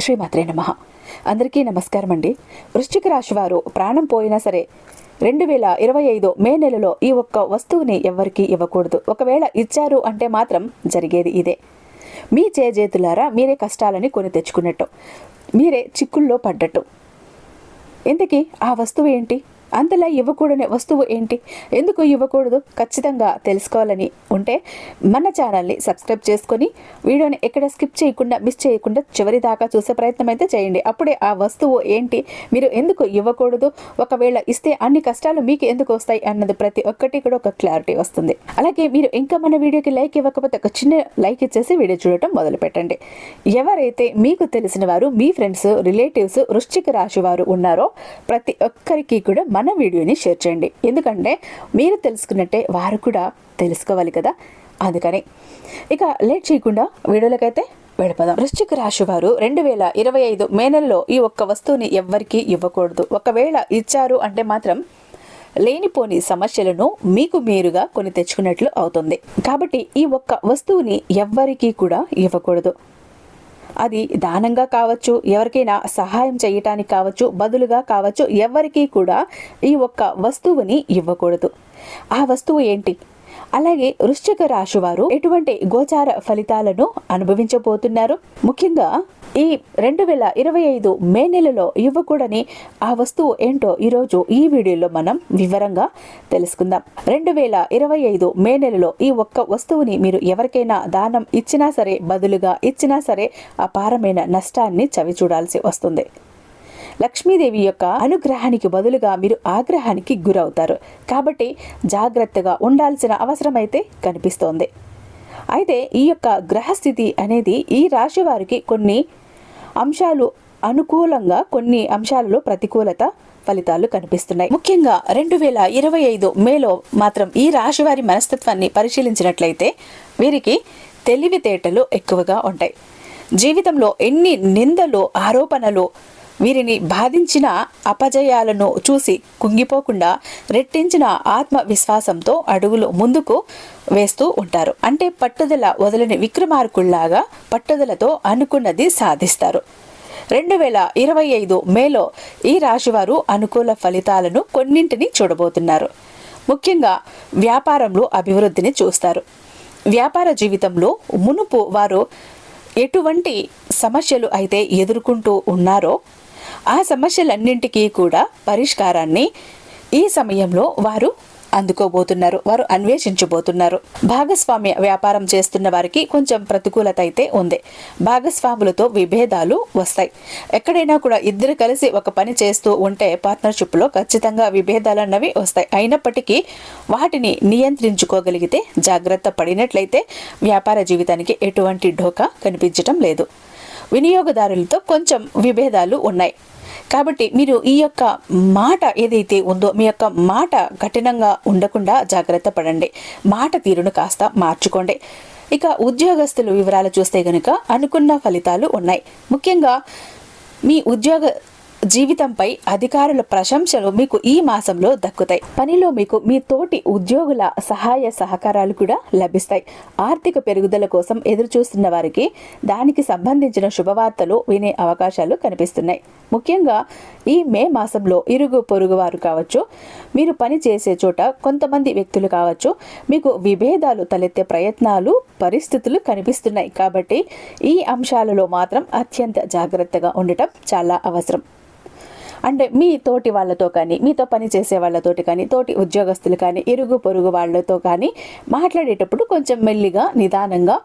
శ్రీమాత్రే నమ. అందరికీ నమస్కారం అండి వృశ్చిక రాశి వారు ప్రాణం పోయినా సరే రెండు వేల ఇరవై ఐదు మే నెలలో ఈ ఒక్క వస్తువుని ఎవ్వరికీ ఇవ్వకూడదు. ఒకవేళ ఇచ్చారు అంటే మాత్రం జరిగేది ఇదే. మీ చేజేతులారా మీరే కష్టాలని కొని తెచ్చుకున్నట్టు. మీరే చిక్కుల్లో పడ్డట్టు. ఇంతకీ ఆ వస్తువు ఏంటి? అంతలా ఇవ్వకూడని వస్తువు ఏంటి? ఎందుకు ఇవ్వకూడదు? ఖచ్చితంగా తెలుసుకోవాలని ఉంటే మన ఛానల్ని సబ్స్క్రైబ్ చేసుకొని వీడియోని ఎక్కడ స్కిప్ చేయకుండా మిస్ చేయకుండా చివరి దాకా చూసే ప్రయత్నం అయితే చేయండి. అప్పుడే ఆ వస్తువు ఏంటి? మీరు ఎందుకు ఇవ్వకూడదు? ఒకవేళ ఇస్తే అన్ని కష్టాలు మీకు ఎందుకు వస్తాయి? అన్నది ప్రతి ఒక్కటి కూడా ఒక క్లారిటీ వస్తుంది. అలాగే మీరు ఇంకా మన వీడియోకి లైక్ ఇవ్వకపోతే ఒక చిన్న లైక్ ఇచ్చేసి వీడియో చూడటం మొదలు పెట్టండి ఎవరైతే మీకు తెలిసిన వారు మీ ఫ్రెండ్స్ రిలేటివ్స్ వృశ్చిక రాశి వారు ఉన్నారో ప్రతి ఒక్కరికి కూడా మన వీడియోని షేర్ చేయండి. ఎందుకంటే మీరు తెలుసుకున్నట్టే వారు కూడా తెలుసుకోవాలి కదా? అందుకని. ఇక లేట్ చేయకుండా వీడియోలకైతే వెళ్ళిపోదాం. వృశ్చిక రాశి వారు రెండు వేల ఇరవై ఐదు మే నెలలో ఈ ఒక్క వస్తువుని ఎవ్వరికీ ఇవ్వకూడదు. ఒకవేళ ఇచ్చారు అంటే మాత్రం లేనిపోని సమస్యలను మీకు మీరుగా కొని తెచ్చుకున్నట్లు అవుతుంది. కాబట్టి ఈ ఒక్క వస్తువుని ఎవ్వరికీ కూడా ఇవ్వకూడదు. అది దానంగా కావచ్చు ఎవరికైనా సహాయం చేయటానికి కావచ్చు బదులుగా కావచ్చు ఎవరికీ కూడా ఈ ఒక్క వస్తువుని ఇవ్వకూడదు. ఆ వస్తువు ఏంటి? అలాగే వృశ్చిక రాశి వారు ఎటువంటి గోచార ఫలితాలను అనుభవించబోతున్నారు? ముఖ్యంగా ఈ రెండు వేల ఇరవై ఐదు మే నెలలో ఇవ్వకూడని ఆ వస్తువు ఏంటో ఈరోజు ఈ వీడియోలో మనం వివరంగా తెలుసుకుందాం. రెండు వేల ఇరవై ఐదు మే నెలలో ఈ ఒక్క వస్తువుని మీరు ఎవరికైనా దానం ఇచ్చినా సరే బదులుగా ఇచ్చినా సరే అపారమైన నష్టాన్ని చవి చూడాల్సి వస్తుంది. లక్ష్మీదేవి యొక్క అనుగ్రహానికి బదులుగా మీరు ఆగ్రహానికి గురవుతారు. కాబట్టి జాగ్రత్తగా ఉండాల్సిన అవసరమైతే కనిపిస్తోంది. అయితే ఈ యొక్క గ్రహస్థితి అనేది ఈ రాశి వారికి కొన్ని అంశాలు అనుకూలంగా కొన్ని అంశాలలో ప్రతికూలత ఫలితాలు కనిపిస్తున్నాయి. ముఖ్యంగా రెండు వేల ఇరవై ఐదు మేలో మాత్రం ఈ రాశి వారి మనస్తత్వాన్ని పరిశీలించినట్లయితే వీరికి తెలివితేటలు ఎక్కువగా ఉంటాయి. జీవితంలో ఎన్ని నిందలు ఆరోపణలు వీరిని బాధించిన అపజయాలను చూసి కుంగిపోకుండా రెట్టించిన ఆత్మవిశ్వాసంతో అడుగులు ముందుకు వేస్తూ ఉంటారు. అంటే పట్టుదల వదలని విక్రమార్కుల్లాగా పట్టుదలతో అనుకున్నది సాధిస్తారు. రెండు వేల ఇరవై ఐదు మేలో ఈ రాశివారు అనుకూల ఫలితాలను కొన్నింటిని చూడబోతున్నారు. ముఖ్యంగా వ్యాపారంలో అభివృద్ధిని చూస్తారు. వ్యాపార జీవితంలో మునుపు వారు ఎటువంటి సమస్యలు అయితే ఎదుర్కొంటూ ఉన్నారో ఆ సమస్యలన్నింటికీ కూడా పరిష్కారాన్ని ఈ సమయంలో వారు అందుకోబోతున్నారు వారు అన్వేషించబోతున్నారు. భాగస్వామ్య వ్యాపారం చేస్తున్న వారికి కొంచెం ప్రతికూలత అయితే ఉంది. భాగస్వాములతో విభేదాలు వస్తాయి. ఎక్కడైనా కూడా ఇద్దరు కలిసి ఒక పని చేస్తూ ఉంటే పార్ట్నర్షిప్లో ఖచ్చితంగా విభేదాలు అన్నవి వస్తాయి. అయినప్పటికీ వాటిని నియంత్రించుకోగలిగితే జాగ్రత్త పడినట్లయితే వ్యాపార జీవితానికి ఎటువంటి ఢోకా కనిపించటం లేదు. వినియోగదారులతో కొంచెం విభేదాలు ఉన్నాయి. కాబట్టి మీరు ఈ యొక్క మాట ఏదైతే ఉందో మీ యొక్క మాట కఠినంగా ఉండకుండా జాగ్రత్త పడండి. మాట తీరును కాస్త మార్చుకోండి. ఇక ఉద్యోగస్తుల వివరాలు చూస్తే గనుక అనుకున్న ఫలితాలు ఉన్నాయి. ముఖ్యంగా మీ ఉద్యోగ జీవితంపై అధికారుల ప్రశంసలు మీకు ఈ మాసంలో దక్కుతాయి. పనిలో మీకు మీ తోటి ఉద్యోగుల సహాయ సహకారాలు కూడా లభిస్తాయి. ఆర్థిక పెరుగుదల కోసం ఎదురుచూస్తున్న వారికి దానికి సంబంధించిన శుభవార్తలు వినే అవకాశాలు కనిపిస్తున్నాయి. ముఖ్యంగా ఈ మే మాసంలో ఇరుగు పొరుగు వారు కావచ్చు మీరు పని చేసే చోట కొంతమంది వ్యక్తులు కావచ్చు మీకు విభేదాలు తలెత్తే ప్రయత్నాలు పరిస్థితులు కనిపిస్తున్నాయి. కాబట్టి ఈ అంశాలలో మాత్రం అత్యంత జాగ్రత్తగా ఉండటం చాలా అవసరం. అంటే మీ తోటి వాళ్ళతో కానీ మీతో పని చేసే వాళ్ళతోటి కానీ తోటి ఉద్యోగస్తులు కానీ ఇరుగు పొరుగు వాళ్ళతో కానీ మాట్లాడేటప్పుడు కొంచెం మెల్లిగా నిదానంగా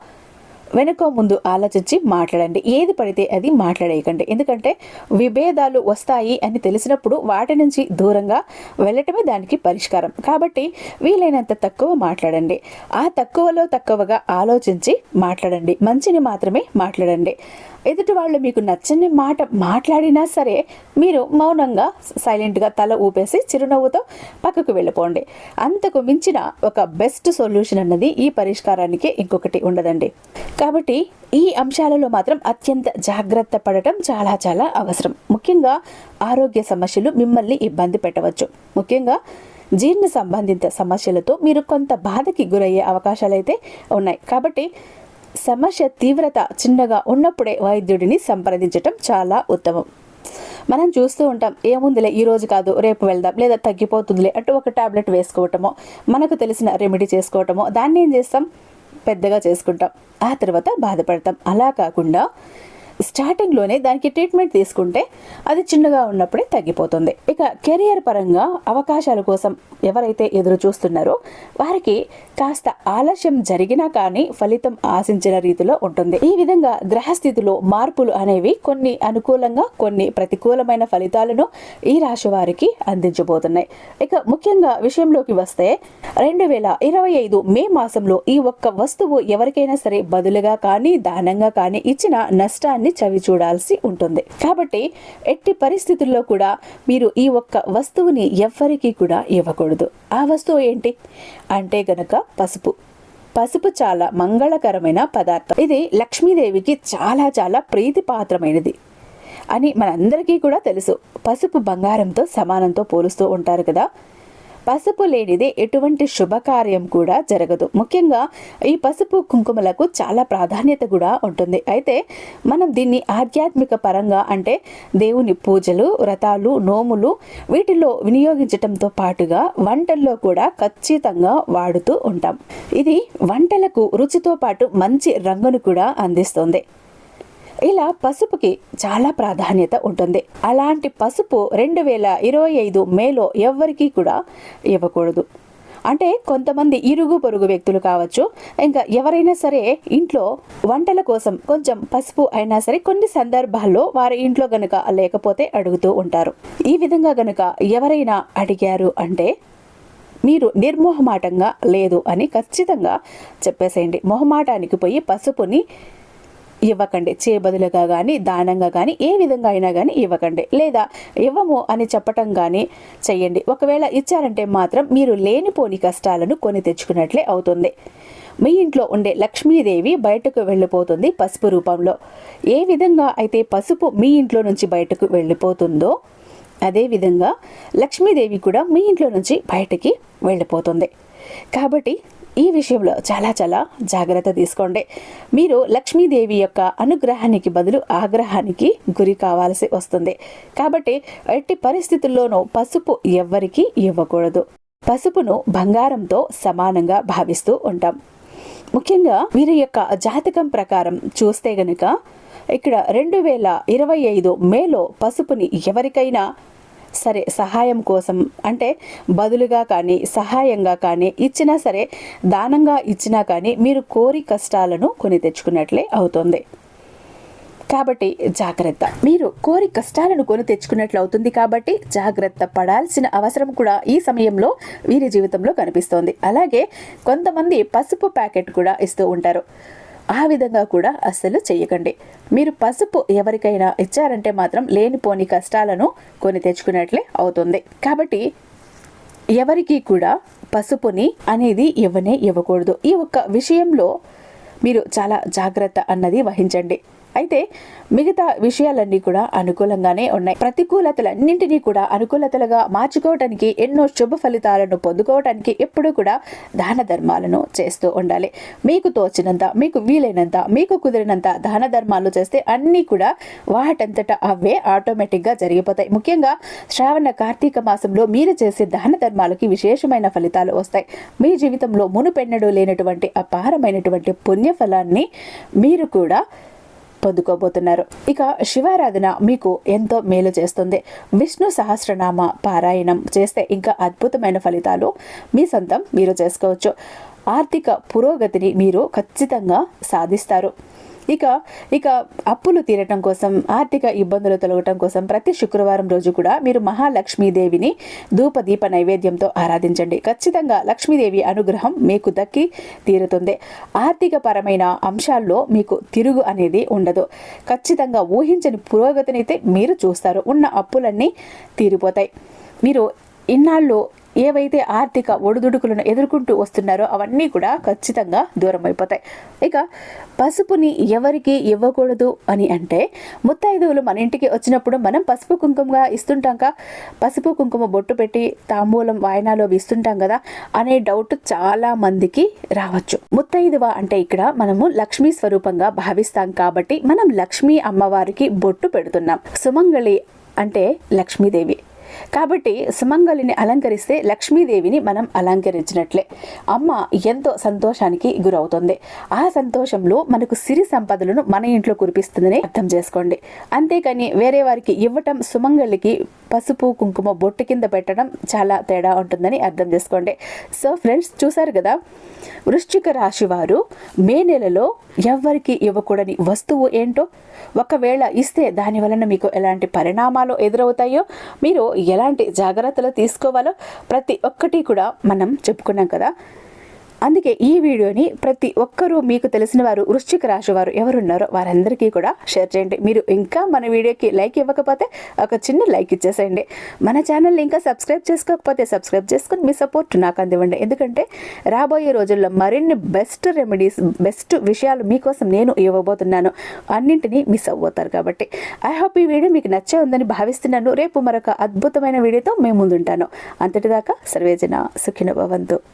వెనుక ముందు ఆలోచించి మాట్లాడండి. ఏది పడితే అది మాట్లాడేయకండి. ఎందుకంటే విభేదాలు వస్తాయి అని తెలిసినప్పుడు వాటి నుంచి దూరంగా వెళ్ళటమే దానికి పరిష్కారం. కాబట్టి వీలైనంత తక్కువ మాట్లాడండి. ఆ తక్కువలో తక్కువగా ఆలోచించి మాట్లాడండి. మంచిని మాత్రమే మాట్లాడండి. ఎదుటి వాళ్ళు మీకు నచ్చని మాట మాట్లాడినా సరే మీరు మౌనంగా సైలెంట్గా తల ఊపేసి చిరునవ్వుతో పక్కకు వెళ్ళిపోండి. అంతకు మించిన ఒక బెస్ట్ సొల్యూషన్ అన్నది ఈ పరిష్కారానికి ఇంకొకటి ఉండదండి. కాబట్టి ఈ అంశాలలో మాత్రం అత్యంత జాగ్రత్త పడటం చాలా చాలా అవసరం. ముఖ్యంగా ఆరోగ్య సమస్యలు మిమ్మల్ని ఇబ్బంది పెట్టవచ్చు. ముఖ్యంగా జీర్ణ సంబంధిత సమస్యలతో మీరు కొంత బాధకి గురయ్యే అవకాశాలు అయితే ఉన్నాయి. కాబట్టి సమస్య తీవ్రత చిన్నగా ఉన్నప్పుడే వైద్యుడిని సంప్రదించటం చాలా ఉత్తమం. మనం చూస్తూ ఉంటాం ఏముందిలే ఈ రోజు కాదు రేపు వెళ్దాం లేదా తగ్గిపోతుందిలే అటు ఒక టాబ్లెట్ వేసుకోవటమో మనకు తెలిసిన రెమెడీ చేసుకోవటమో దాన్ని ఏం చేస్తాం? పెద్దగా చేసుకుంటాం. ఆ తర్వాత బాధపడతాం. అలా కాకుండా స్టార్టింగ్లోనే దానికి ట్రీట్మెంట్ తీసుకుంటే అది చిన్నగా ఉన్నప్పుడే తగ్గిపోతుంది. ఇక కెరియర్ పరంగా అవకాశాల కోసం ఎవరైతే ఎదురు చూస్తున్నారో వారికి కాస్త ఆలస్యం జరిగినా కానీ ఫలితం ఆశించిన రీతిలో ఉంటుంది. ఈ విధంగా గ్రహస్థితిలో మార్పులు అనేవి కొన్ని అనుకూలంగా కొన్ని ప్రతికూలమైన ఫలితాలను ఈ రాశి వారికి అందించబోతున్నాయి. ఇక ముఖ్యంగా విషయంలోకి వస్తే రెండు వేల ఇరవై ఐదు మే మాసంలో ఈ ఒక్క వస్తువు ఎవరికైనా సరే బదులుగా కానీ దానంగా కానీ ఇచ్చిన నష్టాన్ని చవి చూడాల్సి ఉంటుంది. కాబట్టి ఎట్టి పరిస్థితుల్లో కూడా మీరు ఈ ఒక్క వస్తువుని ఎవ్వరికీ కూడా ఇవ్వకూడదు. ఆ వస్తువు ఏంటి? అంటే గనక పసుపు. పసుపు చాలా మంగళకరమైన పదార్థం. ఇది లక్ష్మీదేవికి చాలా చాలా ప్రీతిపాత్రమైనది అని మనందరికీ కూడా తెలుసు. పసుపు బంగారంతో సమానంతో పోలుస్తూ ఉంటారు కదా. పసుపు లేనిదే ఎటువంటి శుభకార్యం కూడా జరగదు. ముఖ్యంగా ఈ పసుపు కుంకుమలకు చాలా ప్రాధాన్యత కూడా ఉంటుంది. అయితే మనం దీన్ని ఆధ్యాత్మిక పరంగా అంటే దేవుని పూజలు వ్రతాలు నోములు వీటిలో వినియోగించటంతో పాటుగా వంటల్లో కూడా ఖచ్చితంగా వాడుతూ ఉంటాం. ఇది వంటలకు రుచితో పాటు మంచి రంగును కూడా అందిస్తుంది. ఇలా పసుపుకి చాలా ప్రాధాన్యత ఉంటుంది. అలాంటి పసుపు రెండు వేల ఇరవై ఐదు మేలో ఎవ్వరికీ కూడా ఇవ్వకూడదు. అంటే కొంతమంది ఇరుగు పొరుగు వ్యక్తులు కావచ్చు. ఇంకా ఎవరైనా సరే ఇంట్లో వంటల కోసం కొంచెం పసుపు అయినా సరే కొన్ని సందర్భాల్లో వారి ఇంట్లో గనుక లేకపోతే అడుగుతూ ఉంటారు. ఈ విధంగా గనుక ఎవరైనా అడిగారు అంటే మీరు నిర్మోహమాటంగా లేదు అని ఖచ్చితంగా చెప్పేసేయండి. మొహమాటానికి పోయి పసుపుని ఇవ్వకండి. చేయబదులుగా కానీ దానంగా కానీ ఏ విధంగా అయినా కానీ ఇవ్వకండి. లేదా ఇవ్వము అని చెప్పటం కానీ చెయ్యండి. ఒకవేళ ఇచ్చారంటే మాత్రం మీరు లేనిపోని కష్టాలను కొని తెచ్చుకున్నట్లే అవుతుంది. మీ ఇంట్లో ఉండే లక్ష్మీదేవి బయటకు వెళ్ళిపోతుంది పసుపు రూపంలో. ఏ విధంగా అయితే పసుపు మీ ఇంట్లో నుంచి బయటకు వెళ్ళిపోతుందో అదేవిధంగా లక్ష్మీదేవి కూడా మీ ఇంట్లో నుంచి బయటికి వెళ్ళిపోతుంది. కాబట్టి ఈ విషయంలో చాలా చాలా జాగ్రత్త తీసుకోండి. మీరు లక్ష్మీదేవి యొక్క అనుగ్రహానికి బదులు ఆగ్రహానికి గురి కావాల్సి వస్తుంది. కాబట్టి ఎట్టి పరిస్థితుల్లోనూ పసుపు ఎవ్వరికీ ఇవ్వకూడదు. పసుపును బంగారంతో సమానంగా భావిస్తూ ఉంటాం. ముఖ్యంగా వీరి యొక్క జాతకం ప్రకారం చూస్తే గనుక ఇక్కడ రెండు వేల ఇరవై ఐదు మేలో పసుపుని ఎవరికైనా సరే సహాయం కోసం అంటే బదులుగా కానీ సహాయంగా కానీ ఇచ్చినా సరే దానంగా ఇచ్చినా కానీ మీరు కోరి కష్టాలను కొని తెచ్చుకున్నట్లే అవుతుంది. కాబట్టి జాగ్రత్త. మీరు కోరి కష్టాలను కొని తెచ్చుకున్నట్లు అవుతుంది కాబట్టి జాగ్రత్త పడాల్సిన అవసరం కూడా ఈ సమయంలో వీరి జీవితంలో కనిపిస్తోంది. అలాగే కొంతమంది పసుపు ప్యాకెట్ కూడా ఇస్తూ ఉంటారు. ఆ విధంగా కూడా అస్సలు చేయకండి మీరు పసుపు ఎవరికైనా ఇచ్చారంటే మాత్రం లేనిపోని కష్టాలను కొని తెచ్చుకున్నట్లే అవుతుంది. కాబట్టి ఎవరికి కూడా పసుపుని అనేది ఇవ్వనే ఇవ్వకూడదు. ఈ ఒక్క విషయంలో మీరు చాలా జాగ్రత్త అన్నది వహించండి. అయితే మిగతా విషయాలన్నీ కూడా అనుకూలంగానే ఉన్నాయి. ప్రతికూలతలన్నింటినీ కూడా అనుకూలతలుగా మార్చుకోవటానికి ఎన్నో శుభ ఫలితాలను పొందుకోవటానికి ఎప్పుడూ కూడా దాన ధర్మాలను చేస్తూ ఉండాలి. మీకు తోచినంత మీకు వీలైనంత మీకు కుదిరినంత దాన ధర్మాలు చేస్తే అన్నీ కూడా వాటంతట అవే ఆటోమేటిక్గా జరిగిపోతాయి. ముఖ్యంగా శ్రావణ కార్తీక మాసంలో మీరు చేసే దాన ధర్మాలకి విశేషమైన ఫలితాలు వస్తాయి. మీ జీవితంలో మునుపెన్నడూ లేనటువంటి అపారమైనటువంటి పుణ్యఫలాన్ని మీరు కూడా పొందుకోబోతున్నారు. ఇక శివారాధన మీకు ఎంతో మేలు చేస్తుంది. విష్ణు సహస్రనామ పారాయణం చేస్తే ఇంకా అద్భుతమైన ఫలితాలు మీ సొంతం మీరు చేసుకోవచ్చు. ఆర్థిక పురోగతిని మీరు ఖచ్చితంగా సాధిస్తారు. ఇక ఇక అప్పులు తీరటం కోసం ఆర్థిక ఇబ్బందులు తొలగటం కోసం ప్రతి శుక్రవారం రోజు కూడా మీరు మహాలక్ష్మీదేవిని ధూపదీప నైవేద్యంతో ఆరాధించండి. ఖచ్చితంగా లక్ష్మీదేవి అనుగ్రహం మీకు దక్కి తీరుతుంది. ఆర్థిక పరమైన అంశాల్లో మీకు తిరుగు అనేది ఉండదు. ఖచ్చితంగా ఊహించని పురోగతిని అయితే మీరు చూస్తారు. ఉన్న అప్పులన్నీ తీరిపోతాయి. మీరు ఇన్నాళ్ళు ఏవైతే ఆర్థిక ఒడిదుడుకులను ఎదుర్కొంటూ వస్తున్నారో అవన్నీ కూడా ఖచ్చితంగా దూరం అయిపోతాయి ఇక పసుపుని ఎవరికి ఇవ్వకూడదు అని అంటే ముత్తైదువులు మన ఇంటికి వచ్చినప్పుడు మనం పసుపు కుంకుమగా ఇస్తుంటాం పసుపు కుంకుమ బొట్టు పెట్టి తాంబూలం వాయనాలు ఇస్తుంటాం కదా అనే డౌట్ చాలా మందికి రావచ్చు. ముత్తైదువ అంటే ఇక్కడ మనము లక్ష్మీ స్వరూపంగా భావిస్తాం కాబట్టి మనం లక్ష్మీ అమ్మవారికి బొట్టు పెడుతున్నాం. సుమంగళి అంటే లక్ష్మీదేవి. కాబట్టి సుమంగళిని అలంకరిస్తే లక్ష్మీదేవిని మనం అలంకరించినట్లే. అమ్మ ఎంతో సంతోషానికి గురవుతుంది. ఆ సంతోషంలో మనకు సిరి సంపదలను మన ఇంట్లో కురిపిస్తుందని అర్థం చేసుకోండి. అంతేకాని వేరే వారికి ఇవ్వటం సుమంగళికి పసుపు కుంకుమ బొట్టు కింద పెట్టడం చాలా తేడా ఉంటుందని అర్థం చేసుకోండి. సో ఫ్రెండ్స్ చూసారు కదా? వృశ్చిక రాశి వారు మే నెలలో ఎవ్వరికి ఇవ్వకూడని వస్తువు ఏంటో? ఒకవేళ ఇస్తే దాని వలన మీకు ఎలాంటి పరిణామాలు ఎదురవుతాయో? మీరు ఎలాంటి జాగ్రత్తలు తీసుకోవాలో ప్రతి ఒక్కటి కూడా మనం చెప్పుకున్నాం కదా. అందుకే ఈ వీడియోని ప్రతి ఒక్కరూ మీకు తెలిసిన వారు వృశ్చిక రాశి వారు ఎవరున్నారో వారందరికీ కూడా షేర్ చేయండి. మీరు ఇంకా మన వీడియోకి లైక్ ఇవ్వకపోతే ఒక చిన్న లైక్ ఇచ్చేసేయండి. మన ఛానల్ని ఇంకా సబ్స్క్రైబ్ చేసుకోకపోతే సబ్స్క్రైబ్ చేసుకుని మీ సపోర్ట్ నాకు అందివ్వండి. ఎందుకంటే రాబోయే రోజుల్లో మరిన్ని బెస్ట్ రెమెడీస్ బెస్ట్ విషయాలు మీకోసం నేను ఇవ్వబోతున్నాను. అన్నింటినీ మిస్ అవ్వబోతారు కాబట్టి. ఐ హోప్ ఈ వీడియో మీకు నచ్చే ఉందని భావిస్తున్నాను. రేపు మరొక అద్భుతమైన వీడియోతో మేము ముందుంటాను. అంతటిదాకా సర్వేజన సుఖిన భవంతు.